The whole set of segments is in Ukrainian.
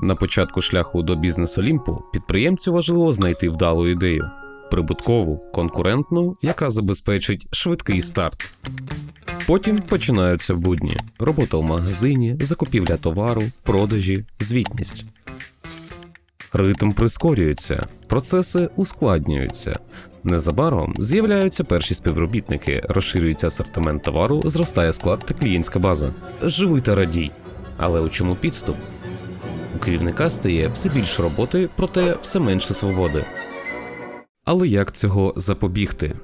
На початку шляху до бізнес Олімпу підприємцю важливо знайти вдалу ідею, прибуткову, конкурентну, яка забезпечить швидкий старт. Потім починаються будні: робота в магазині, закупівля товару, продажі, звітність. Ритм прискорюється, процеси ускладнюються. Незабаром з'являються перші співробітники, розширюється асортимент товару, зростає склад та клієнтська база. Живий та радій. Але у чому підступ? У керівника стає все більше роботи, проте все менше свободи. Але як цього запобігти?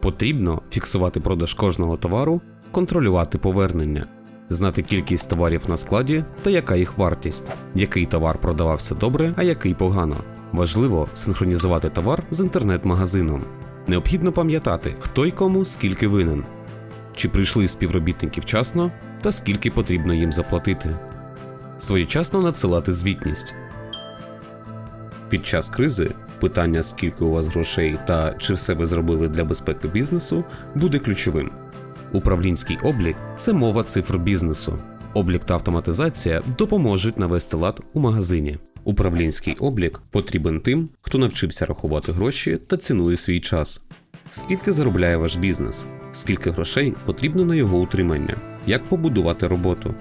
Потрібно фіксувати продаж кожного товару, контролювати повернення, знати кількість товарів на складі та яка їх вартість, який товар продавався добре, а який погано. Важливо синхронізувати товар з інтернет-магазином. Необхідно пам'ятати, хто й кому скільки винен, чи прийшли співробітники вчасно та скільки потрібно їм заплатити. Своєчасно надсилати звітність. Під час кризи питання, скільки у вас грошей та чи все ви зробили для безпеки бізнесу, буде ключовим. Управлінський облік це мова цифр бізнесу. Облік та автоматизація допоможуть навести лад у магазині. Управлінський облік потрібен тим, хто навчився рахувати гроші та цінує свій час. Скільки заробляє ваш бізнес? Скільки грошей потрібно на його утримання? Як побудувати роботу?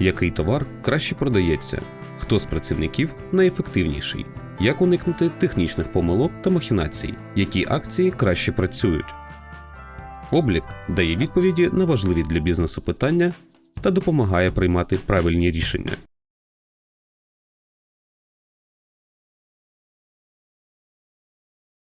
Який товар краще продається? Хто з працівників найефективніший? Як уникнути технічних помилок та махінацій? Які акції краще працюють? Облік дає відповіді на важливі для бізнесу питання та допомагає приймати правильні рішення.